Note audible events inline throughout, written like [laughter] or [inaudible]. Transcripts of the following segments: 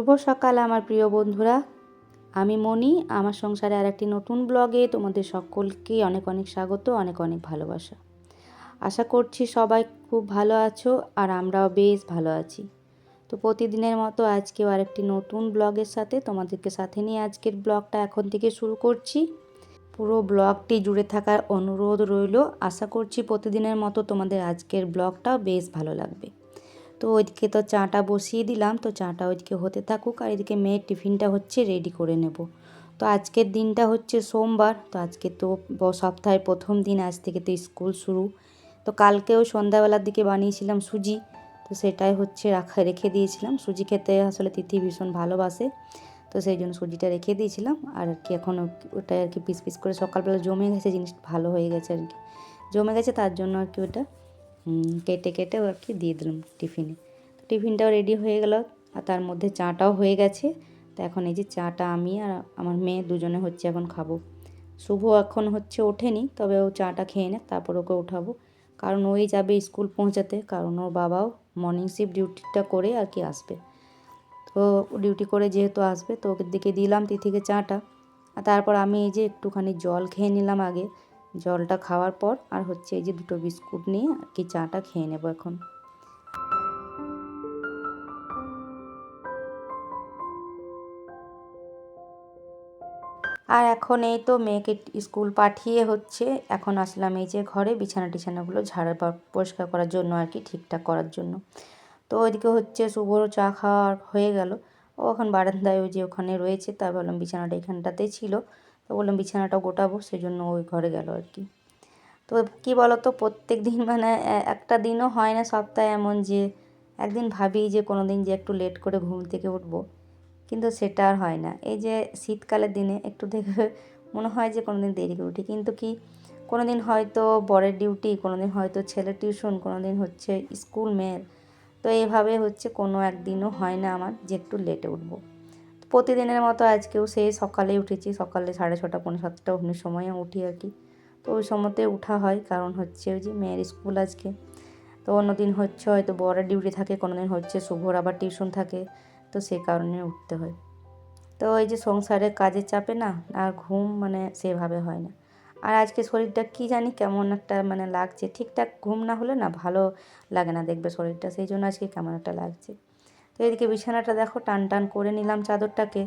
শুভ সকাল আমার প্রিয় বন্ধুরা। আমি মনি আমার সংসারে আর একটি নতুন ব্লগে তোমাদের সকলকে অনেক অনেক স্বাগত, অনেক অনেক ভালোবাসা। আশা করছি সবাই খুব ভালো আছো আর আমরাও বেশ ভালো আছি। তো প্রতিদিনের মতো আজকেও আরেকটি নতুন ব্লগের সাথে তোমাদেরকে সাথে নিয়ে আজকের ব্লগটা এখন থেকে শুরু করছি। পুরো ব্লগটি জুড়ে থাকার অনুরোধ রইল। আশা করছি প্রতিদিনের মতো তোমাদের আজকের ব্লগটাও বেশ ভালো লাগবে। তো ওইদিকে তো চাটা বসিয়ে দিলাম, তো চাটা ওইদিকে হতে থাকুক আর এদিকে মেয়ের টিফিনটা হচ্ছে রেডি করে নেব। তো আজকের দিনটা হচ্ছে সোমবার, তো আজকে তো সপ্তাহের প্রথম দিন, আজ থেকে তো স্কুল শুরু। তো কালকেও সন্ধ্যাবেলার দিকে বানিয়েছিলাম সুজি, তো সেটাই হচ্ছে রাখা, রেখে দিয়েছিলাম। সুজি খেতে আসলে তিথি ভীষণ ভালোবাসে, তো সেই জন্য সুজিটা রেখে দিয়েছিলাম। আর কি এখন ওটাই আর কি পিস পিস করে সকালবেলা জমে গেছে, জিনিসটা ভালো হয়ে গেছে আর কি। জমে গেছে তার জন্য আর কি ওটা। কেটে কেটে আর কি দিয়ে দিলাম টিফিনে। তো টিফিনটাও রেডি হয়ে গেল, আর তার মধ্যে চাটাও হয়ে গেছে। তো এখন এই যে চাটা আমি আর আমার মেয়ে দুজনে হচ্ছে এখন খাব। শুভ এখন হচ্ছে ওঠেনি, তবে ও চাটা খেয়ে নে, তারপর ওকে উঠাবো। কারণ ওই যাবে স্কুল পৌঁছাতে, কারণ ওর বাবাও মর্নিং শিফট ডিউটিটা করে আর কি আসবে। তো ডিউটি করে যেহেতু আসবে, তো ওকে দিকে দিলাম তিথিকে চাটা। আর তারপর আমি এই যে একটুখানি জল খেয়ে নিলাম আগে। জলটা খাওয়ার পর আর হচ্ছে এই যে দুটো বিস্কুট নিয়ে আর কি চাটা খেয়ে নেব এখন। আর এখন এই তো মেয়েকে স্কুল পাঠিয়ে হচ্ছে, এখন আসলাম এই যে ঘরে বিছানা টিছানাগুলো ঝাড়া পরিষ্কার করার জন্য আর কি, ঠিকঠাক করার জন্য। তো ওইদিকে হচ্ছে শুভরও চা খাওয়া হয়ে গেল। ও এখন বারান্দায় ওই যে ওখানে রয়েছে তাই বললাম বিছানাটা এখানটাতেই ছিল। তো বললাম, বিছানাটা গোটাবো সেই জন্য ওই ঘরে গেল আর কি। তো কী বলতো প্রত্যেক দিন [laughs] মানে একটা দিনও হয় না সপ্তাহে এমন যে, একদিন ভাবি যে কোনো দিন যে একটু লেট করে ঘুম থেকে উঠবো, কিন্তু সেটা আর হয় না। এই যে শীতকালের দিনে একটু দেখে [laughs] মনে হয় যে কোনো দিন দেরি করে উঠি, কিন্তু কি কোনো দিন হয়তো বরের ডিউটি কোনো দিন হয়তো ছেলের টিউশন কোনো দিন হচ্ছে স্কুল মেয়ের তো এইভাবে হচ্ছে কোনো একদিনও হয় না আমার যে একটু লেটে উঠবো। প্রতিদিনের মতো আজকেও সেই সকালেই উঠেছি। সকালে সাড়ে ছটা, পৌনে সাতটা অমনি সময় উঠি আর কি। তো ওই সময়তে উঠা হয়, কারণ হচ্ছে ওই যে মেয়ের স্কুল আজকে। তো অন্য দিন হচ্ছে হয়তো বড়ের ডিউটি থাকে কোনো দিন হচ্ছে শুভর আবার টিউশন থাকে, তো সেই কারণে উঠতে হয়। তো এই যে সংসারের কাজের চাপে না, আর ঘুম মানে সেভাবে হয় না। আর আজকে শরীরটা কি জানি কেমন একটা মানে লাগছে, ঠিকঠাক ঘুম না হলে না ভালো লাগে না দেখবে শরীরটা, সেই জন্য আজকে কেমন একটা লাগছে। তো এদিকে বিছানাটা দেখো, টান টান করে নিলাম চাদরটাকে।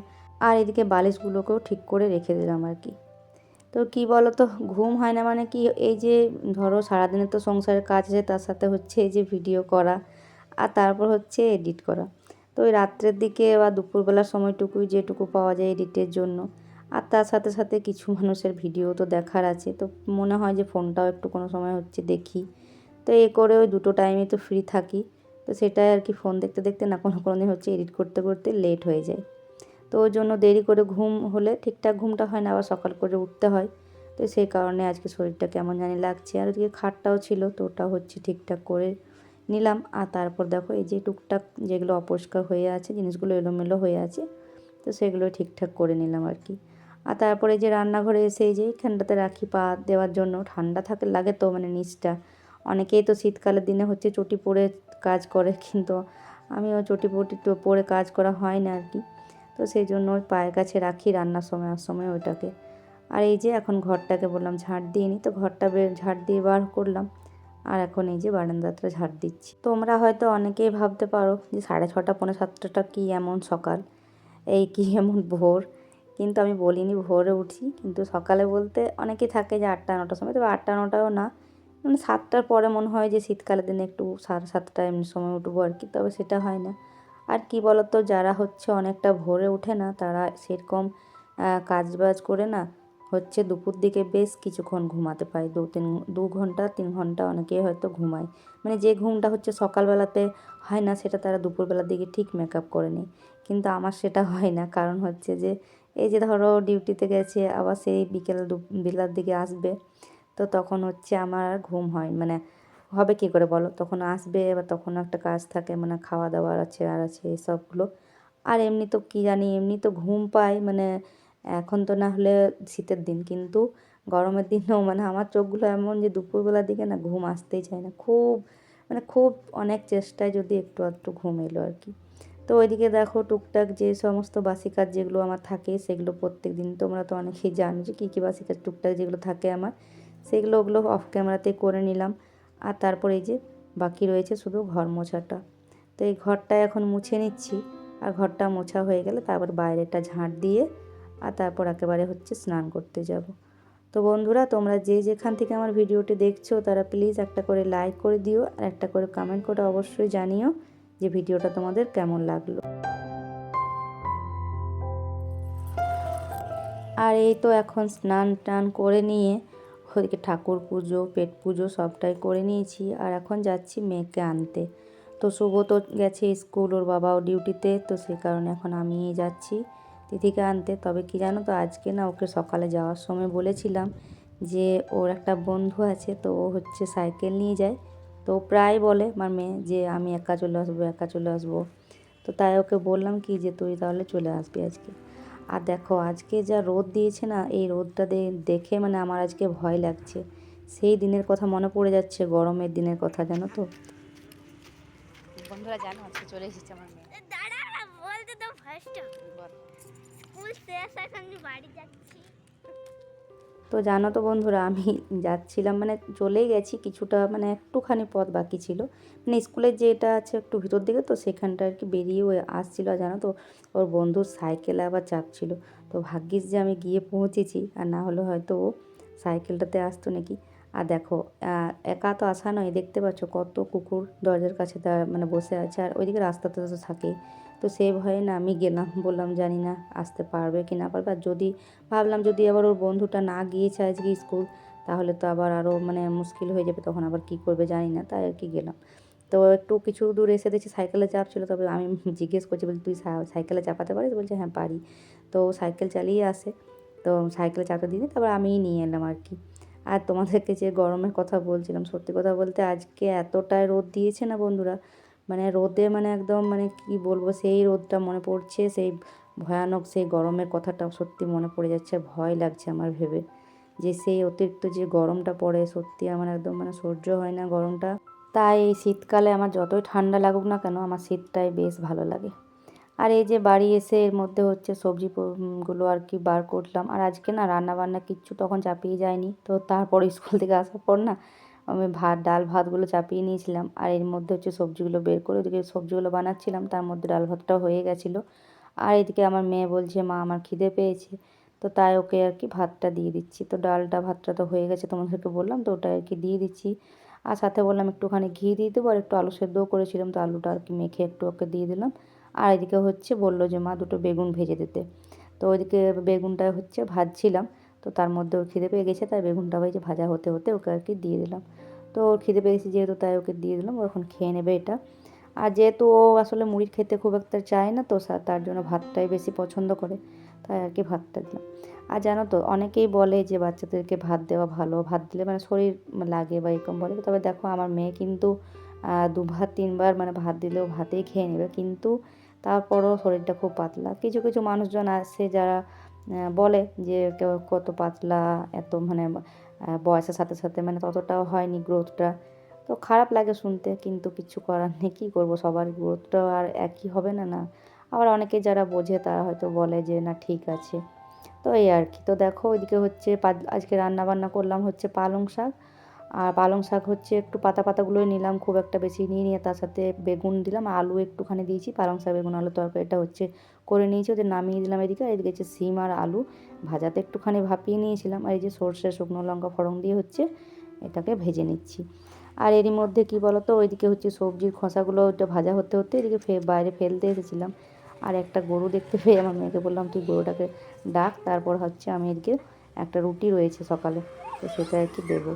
আর এদিকে বালিশগুলোকেও ঠিক করে রেখে দিলাম আর কি। তো কি বলো তো ঘুম হয় না মানে কি, এই যে ধরো সারাদিনে তো সংসারের কাজ আছে, তার সাথে হচ্ছে এই যে ভিডিও করা আর তারপর হচ্ছে এডিট করা। তো ওই রাত্রের দিকে বা দুপুরবেলার সময়টুকুই যেটুকু পাওয়া যায় এডিটের জন্য। আর তার সাথে সাথে কিছু মানুষের ভিডিও তো দেখার আছে, তো মনে হয় যে ফোনটাও একটু কোনো সময় হচ্ছে দেখি। তো এ করে ওই দুটো টাইমে তো ফ্রি থাকি। তো সেটাই আর কি ফোন দেখতে দেখতে না কোনো কোনো দিন হচ্ছে এডিট করতে করতে লেট হয়ে যায়। তো ওর জন্য দেরি করে ঘুম হলে ঠিকঠাক ঘুমটা হয় না, আবার সকাল করে উঠতে হয়। তো সেই কারণে আজকে শরীরটা কেমন জানি লাগছে। আর ওদিকে খাটটাও ছিল, তো ওটা হচ্ছে ঠিকঠাক করে নিলাম। আর তারপর দেখো এই যে টুকটাক যেগুলো অপরিষ্কার হয়ে আছে, জিনিসগুলো এলোমেলো হয়ে আছে, তো সেগুলো ঠিকঠাক করে নিলাম আর কি। আর তারপরে যে রান্নাঘরে এসে এই যে এখানটাতে রাখি পা দেওয়ার জন্য। ঠান্ডা থাকে, লাগে তো মানে নিচটা। অনেকেই তো শীতকালের দিনে হচ্ছে চটি পরে কাজ করে, কিন্তু আমিও চটি পটি তো পরে কাজ করা হয় না আর কি। তো সেই জন্য ওই পায়ের কাছে রাখি রান্নার সময় আর সময় ওইটাকে। আর এই যে এখন ঘরটাকে বললাম ঝাড় দিয়ে নিই তো ঘরটা ঝাড় দিয়ে বার করলাম। আর এখন এই যে বারান্দাটা ঝাড় দিচ্ছি। তোমরা হয়তো অনেকেই ভাবতে পারো যে সাড়ে ছটা, পৌনে সাতটাটা কী এমন সকাল? এই কী এমন ভোর? কিন্তু আমি বলিনি ভোরে উঠি, কিন্তু সকালে বলতে অনেকেই থাকে যে আটটা, নটার সময়, তবে আটটা, নটাও না। মানে সাতটার পরে মনে হয় যে শীতকালের দিনে একটু সাড়ে সাতটা এমনি সময় উঠবো আর কি, তবে সেটা হয় না। আর কি বলতো, যারা হচ্ছে অনেকটা ভোরে ওঠে না, তারা সেরকম কাজ বাজ করে না, হচ্ছে দুপুর দিকে বেশ কিছুক্ষণ ঘুমাতে পায়। দু তিন, দু ঘণ্টা, তিন ঘণ্টা অনেকেই হয়তো ঘুমায়। মানে যে ঘুমটা হচ্ছে সকালবেলাতে হয় না, সেটা তারা দুপুরবেলার দিকে ঠিক মেকআপ করে নেয়। কিন্তু আমার সেটা হয় না, কারণ হচ্ছে যে, এই যে ধরো ডিউটিতে গেছে, আবার সেই বিকেল বেলার দিকে আসবে তো তখন হচ্ছে আমার আর ঘুম হয়। মানে হবে কী করে বলো? তখন আসবে, এবার তখন একটা কাজ থাকে মানে খাওয়া দাওয়ার আছে, আর আছে এসবগুলো আর এমনি তো কী জানি, এমনি তো ঘুম পাই মানে এখন তো না হলে শীতের দিন। কিন্তু গরমের দিনেও মানে আমার চোখগুলো এমন যে দুপুরবেলার দিকে না ঘুম আসতেই চায় না। খুব মানে খুব অনেক চেষ্টায় যদি একটু আধটু ঘুম এলো আর কি। তো ওইদিকে দেখো টুকটাক যে সমস্ত বাসি কাজ যেগুলো আমার থাকে, সেগুলো প্রত্যেক দিন তোমরা তো অনেকেই জানো যে কী কী বাসি কাজ টুকটাক যেগুলো থাকে আমার। সেগুলো ওগুলো অফ ক্যামেরাতে করে নিলাম। আর তারপর এই যে বাকি রয়েছে শুধু ঘর মোছাটা। তো এই ঘরটা এখন মুছে নিচ্ছি। আর ঘরটা মোছা হয়ে গেলে তারপর বাইরেটা ঝাঁট দিয়ে আর তারপর একেবারে হচ্ছে স্নান করতে যাব। তো বন্ধুরা, তোমরা যে যেখান থেকে আমার ভিডিওটি দেখছ, তারা প্লিজ একটা করে লাইক করে দিও আর একটা করে কমেন্ট করে অবশ্যই জানিও যে ভিডিওটা তোমাদের কেমন লাগল। আর এই তো এখন স্নান টান করে নিয়ে ওদিকে ঠাকুর পুজো, পেট পুজো সবটাই করে নিয়েছি আর এখন যাচ্ছি মেয়েকে আনতে। তো শুভ তো গেছে স্কুল, ওর বাবাও ডিউটিতে, তো সে কারণে এখন আমি যাচ্ছি তিথিকে আনতে। তবে কি জানো তো, আজকে না ওকে সকালে যাওয়ার সময় বলেছিলাম যে ওর একটা বন্ধু আছে, তো ও হচ্ছে সাইকেল নিয়ে যায়। তো প্রায় বলে, আমার মেয়ে, যে আমি একা চলে আসব, একা চলে আসব। তো তাই ওকে বললাম কি যে, তুই তাহলে চলে আসবি আজকে। আর দেখো আজকে যা রোদ দিয়েছে না এই রোদটা দেখে মানে আমার আজকে ভয় লাগছে। সেই দিনের কথা মনে পড়ে যাচ্ছে গরমের দিনের কথা জানো তো? বন্ধুরা জানো আজকে চলে এসেছে আমার মেয়ে। দাঁড়া বলতে তো ফার্স্ট স্কুল শেষ এখন বাড়ি যাচ্ছি। তো জানো তো বন্ধুরা, আমি যাচ্ছিলাম মানে চলেই গেছি, কিছুটা মানে একটুখানি পথ বাকি ছিল। মানে স্কুলের যেটা আছে একটু ভিতর দিকে, তো সেখানটা আর কি বেরিয়ে ওই আসছিল, আর জানো তো, ওর বন্ধুর সাইকেলে আবার চাপছিল তো ভাগ্যিস যে আমি গিয়ে পৌঁছেছি, আর না হলে হয়তো ও সাইকেলটাতে আসতো নাকি। আর দেখো একা তো আসা নয়, দেখতে পাচ্ছ কত কুকুর দরজার কাছে মানে বসে আছে আর ওইদিকে রাস্তাতে তো থাকেই তো সেই ভয়ে না আমি গেলাম, বললাম জানি না আসতে পারবে কি না পারবে। আর যদি, ভাবলাম যদি আবার ওর বন্ধুটা না গিয়েছে আজকে স্কুল, তাহলে তো আবার আরও মানে মুশকিল হয়ে যাবে, তখন আবার কি করবে জানি না, তাই আর কি গেলাম। তো একটু কিছু দূর এসে দেখছি সাইকেলে চাপ ছিল, তবে আমি [laughs] জিজ্ঞেস করছি বলি তুই সাইকেলে চাপাতে পারিস? বলছে হ্যাঁ পারি। তো সাইকেল চালিয়ে আসে, তো সাইকেলে চাপতে দিই তারপর আমিই নিয়ে এলাম আর কি। আর তোমাদেরকে যে গরমের কথা বলছিলাম, সত্যি কথা বলতে আজকে এতটাই রোদ দিয়েছে না বন্ধুরা? মানে রোদে মানে একদম মানে কি বলব, সেই রোদটা মনে পড়ছে, সেই ভয়ানক সেই গরমের কথাটা সত্যি মনে পড়ে যাচ্ছে, ভয় লাগছে আমার ভেবে। যে সেই অতিরিক্ত যে গরমটা পড়ে, সত্যি আমার একদম মানে সহ্য হয় না গরমটা। তাই এই শীতকালে আমার যতই ঠান্ডা লাগুক না কেন, আমার শীতটাই বেশ ভালো লাগে। আর এই যে বাড়ি এসে এর মধ্যে হচ্ছে সবজি গুলো আর কি বার করলাম। আর আজকে না রান্না বান্না কিচ্ছু তখন চাপিয়ে যায়নি। তো তারপর স্কুল থেকে আসার পর না আমি ভাত, ডাল, ভাতগুলো চাপিয়ে নিয়েছিলাম। আর এর মধ্যে হচ্ছে সবজিগুলো বের করে ওদিকে সবজিগুলো বানাচ্ছিলাম। তার মধ্যে ডাল ভাতটাও হয়ে গেছিল। আর এদিকে আমার মেয়ে বলছে, মা, আমার খিদে পেয়েছে। তো তাই ওকে আর কি ভাতটা দিয়ে দিচ্ছি। তো ডালটা, ভাতটা তো হয়ে গেছে তোমাদেরকে বললাম, তো ওটা আর কি দিয়ে দিচ্ছি। আর সাথে বললাম, একটুখানি ঘি দিয়ে দেবো আর একটু আলু সেদ্ধও করেছিলাম। তো আলুটা আর কি মেখে একটু ওকে দিয়ে দিলাম। আর এদিকে হচ্ছে বলল যে, মা, দুটো বেগুন ভেজে দিতে। তো ওইদিকে বেগুনটা হচ্ছে ভাজছিলাম, তো তার মধ্যে ওর খিদে পেয়ে গেছে, তাই বেগুনটা হয়েছে ভাজা হতে হতে ওকে আর কি দিয়ে দিলাম। তো ওর খিদে পেয়ে পেয়েছে যেহেতু, তাই ওকে দিয়ে দিলাম, ও এখন খেয়ে নেবে এটা। আর যেহেতু ও আসলে মুড়ি খেতে খুব একটা চায় না, তো তার জন্য ভাতটাই বেশি পছন্দ করে, তাই আর কি ভাতটা দিলাম। আর জানো তো, অনেকেই বলে যে, বাচ্চাদেরকে ভাত দেওয়া ভালো, ভাত দিলে মানে শরীর লাগে বা এরকম বলে, তবে দেখো আমার মেয়ে কিন্তু দুবার, তিনবার মানে ভাত দিলেও ভাতেই খেয়ে নেবে। কিন্তু তারপরও শরীরটা খুব পাতলা। কিছু কিছু মানুষজন আছে যারা বলে যে কেউ কত পাতলা, এত মানে বয়সের সাথে সাথে মানে ততটাও হয়নি গ্রোথটা তো খারাপ লাগে শুনতে, কিন্তু কিছু করার নেই, কী করব? সবার গ্রোথটা আর একই হবে না না। আবার অনেকে যারা বোঝে, তারা হয়তো বলে যে, না, ঠিক আছে। তো এই আর কি। তো দেখো, ওইদিকে হচ্ছে আজকে রান্না বান্না করলাম হচ্ছে পালং শাক। আর পালং শাক হচ্ছে একটু পাতা পাতাগুলোই নিলাম, খুব একটা বেশি নিয়ে নিয়ে তার সাথে বেগুন দিলাম, আলু একটুখানি দিয়েছি, পালং শাক, বেগুন আলু তরকারিটা হচ্ছে করে নিয়েছি, ওদের নামিয়ে দিলাম এদিকে আর এদিকে হচ্ছে সিম আর আলু ভাজাতে একটুখানি ভাপিয়ে নিয়েছিলাম, আর এই যে সর্ষে, শুকনো লঙ্কা ফড়ং দিয়ে হচ্ছে এটাকে ভেজে নিচ্ছি। আর এরই মধ্যে কি বলতো, ওইদিকে হচ্ছে সবজির খোসাগুলো ওইটা ভাজা হতে হতে এদিকে ফে বাইরে ফেলতে এসেছিলাম। আর একটা গরু দেখতে পেয়ে আমার মেয়েকে বললাম, তুই গরুটাকে ডাক, তারপর হচ্ছে আমি এদিকে একটা রুটি রয়েছে সকালে, তো সেটা আর কি দেবো।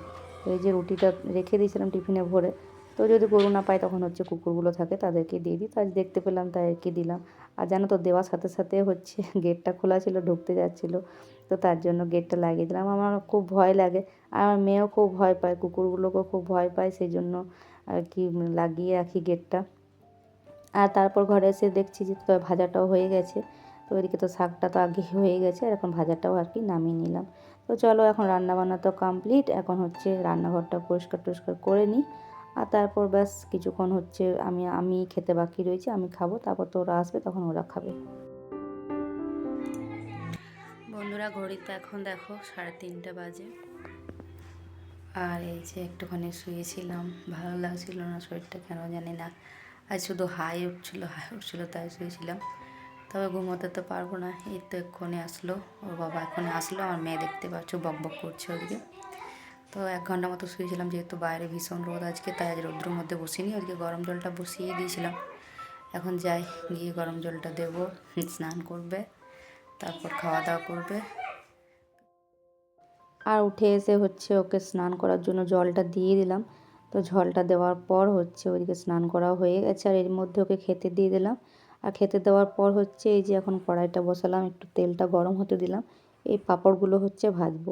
তো এই যে রুটিটা রেখে দিয়েছিলাম টিফিনে ভরে, তো যদি গরু না পাই তখন হচ্ছে কুকুরগুলো থাকে তাদেরকে দিয়ে দিই। তো আজ দেখতে পেলাম, তাই আর কি দিলাম। আর জানো তো দেওয়ার সাথে সাথে হচ্ছে [laughs] গেটটা খোলা ছিল, ঢুকতে যাচ্ছিল, তো তার জন্য গেটটা লাগিয়ে দিলাম। আমার খুব ভয় লাগে, আর আমার মেয়েও খুব ভয় পায়, কুকুরগুলোকেও খুব ভয় পায়, সেই জন্য আর কি লাগিয়ে রাখি গেটটা। আর তারপর ঘরে এসে দেখছি যে তো ভাজাটাও হয়ে গেছে, তো ওইদিকে তো শাকটা তো আগে হয়ে গেছে, আর এখন ভাজাটাও আর কি নামিয়ে নিলাম। তো চলো এখন রান্না বান্না তো কমপ্লিট এখন হচ্ছে রান্নাঘরটা পরিষ্কার টরিষ্কার করে নিই। আর তারপর ব্যাস কিছুক্ষণ হচ্ছে আমি আমি খেতে বাকি রয়েছে, আমি খাব। তারপর তো ওরা আসবে, তখন ওরা খাবে। বন্ধুরা, ঘড়িতে এখন দেখো সাড়ে তিনটে বাজে। আর এই যে একটুখানি শুয়েছিলাম, ভালো লাগছিল না শরীরটা, কেন জানি না। আর শুধু হাই উঠছিল হাই উঠছিল, তাই শুয়েছিলাম। তবে ঘুমোতে তো পারব না। এই তো এক্ষুনি আসলো। ওর বাবা এক্ষুনি আসলো। আমার মেয়ে দেখতে পাচ্ছ, বক বক করছে ওদিকে। তো এক ঘণ্টা মতো শুয়েছিলাম, যেহেতু বাইরে ভীষণ রোদ আজকে, তাই আজ রৌদ্রের মধ্যে বসিনি। ওদিকে গরম জলটা বসিয়ে দিয়েছিলাম। এখন যাই, গিয়ে গরম জলটা দেবো, স্নান করবে, তারপর খাওয়া দাওয়া করবে। আর উঠে এসে হচ্ছে ওকে স্নান করার জন্য জলটা দিয়ে দিলাম। তো জলটা দেওয়ার পর হচ্ছে ওইদিকে স্নান করা হয়ে গেছে। আর এর মধ্যে ওকে খেতে দিয়ে দিলাম। আর খেতে দেওয়ার পর হচ্ছে এই যে এখন কড়াইটা বসালাম, একটু তেলটা গরম হতে দিলাম। এই পাঁপড়গুলো হচ্ছে ভাজবো।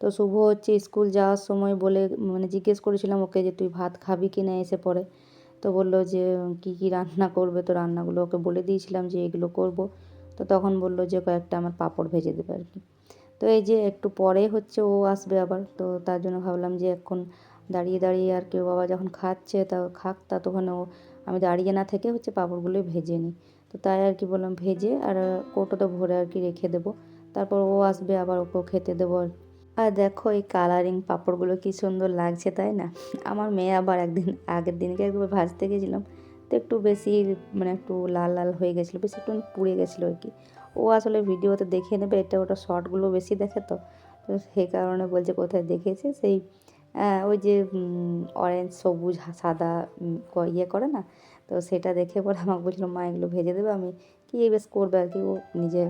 তো শুভ হচ্ছে স্কুল যাওয়ার সময় বলে মানে জিজ্ঞেস করেছিলাম ওকে যে তুই ভাত খাবি কি না এসে পরে। তো বলল যে কি কি রান্না করবে? তো রান্নাগুলো ওকে বলে দিয়েছিলাম যে এগুলো করব। তো তখন বলল যে কয়েকটা আমার পাঁপড় ভেজে দেবে আর কি। তো এই যে একটু পরে হচ্ছে ও আসবে আবার। তো তার জন্য ভাবলাম যে এখন দাঁড়িয়ে দাঁড়িয়ে আর কেউ বাবা যখন খাচ্ছে তা, খাক তা, তখন ও আমি দাঁড়িয়ে না থেকে হচ্ছে পাঁপড়গুলোই ভেজে নিই। তো তাই আর কি বললাম, ভেজে আর কৌটোতে ভরে আর কি রেখে দেবো। তারপর ও আসবে আবার ওকেও খেতে দেবো আর। আর দেখো এই কালারিং পাঁপড়গুলো কি সুন্দর লাগছে, তাই না? আমার মেয়ে আবার একদিন, আগের দিনকে একবার ভাজতে গেছিলাম, তো একটু বেশি মানে একটু লাল লাল হয়ে গেছিল, বেশি একটু পুড়ে গেছিল আর কি। ও আসলে ভিডিওতে দেখে নেবে, এটা ওটা শর্টগুলো বেশি দেখে তো। তো সেই কারণে বলছে, কোথায় দেখেছে? সেই ওই যে অরেঞ্জ সবুজ, সাদা ইয়ে করে না? তো সেটা দেখে পরে [laughs] আমাকে বলছিল, মা, এগুলো ভেজে দেবে? আমি, কি বেশ করবে আর কি? ও নিজে,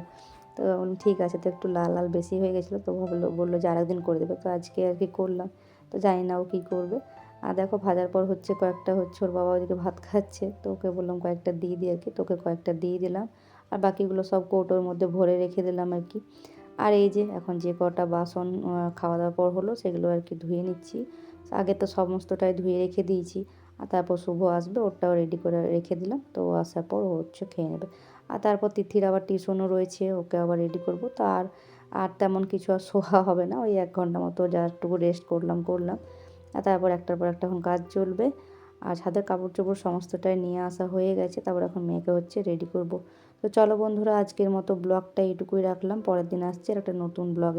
তো ঠিক আছে। তো একটু লাল লাল বেশি হয়ে গেছিল, তো ভাবলো বলল যে আরেকদিন করে দেবে। তো আজকে আর কি করলাম। তো জানি না ও কী করবে। আর দেখো, ভাজার পর হচ্ছে কয়েকটা হচ্ছে, ওর বাবা ওদিকে ভাত খাচ্ছে। তো ওকে বললাম, কয়েকটা দিয়ে দিই আর কি। তোকে কয়েকটা দিয়ে দিলাম। আর বাকিগুলো সব কৌটোর মধ্যে ভরে রেখে দিলাম আর কি। আর এই যে এখন যে কটা বাসন খাওয়া দাওয়ার পর হলো, সেগুলো আর কি ধুয়ে নিচ্ছি। আগে তো সমস্তটাই ধুয়ে রেখে দিয়েছি। আর তারপর শুভ আসবে, ওরটাও রেডি করে রেখে দিলাম। তো আসার পর ও হচ্ছে খেয়ে নেবে। আর তারপর তিথির আবার টিউশনও রয়েছে, ওকে আবার রেডি করব। তো আর আর তেমন কিছু আর শোয়া হবে না। ওই এক ঘণ্টা মতো যা একটুকু রেস্ট করলাম করলাম। আর তারপর একটার পর একটা এখন কাজ চলবে। আর ছাদের কাপড় চোপড় সমস্তটাই নিয়ে আসা হয়ে গেছে। তারপর এখন মেয়েকে হচ্ছে রেডি করব। তো চলো বন্ধুরা আজকের মতো ব্লগটা এটুকুই রাখলাম। পরের দিন আসছে একটা নতুন ব্লগে।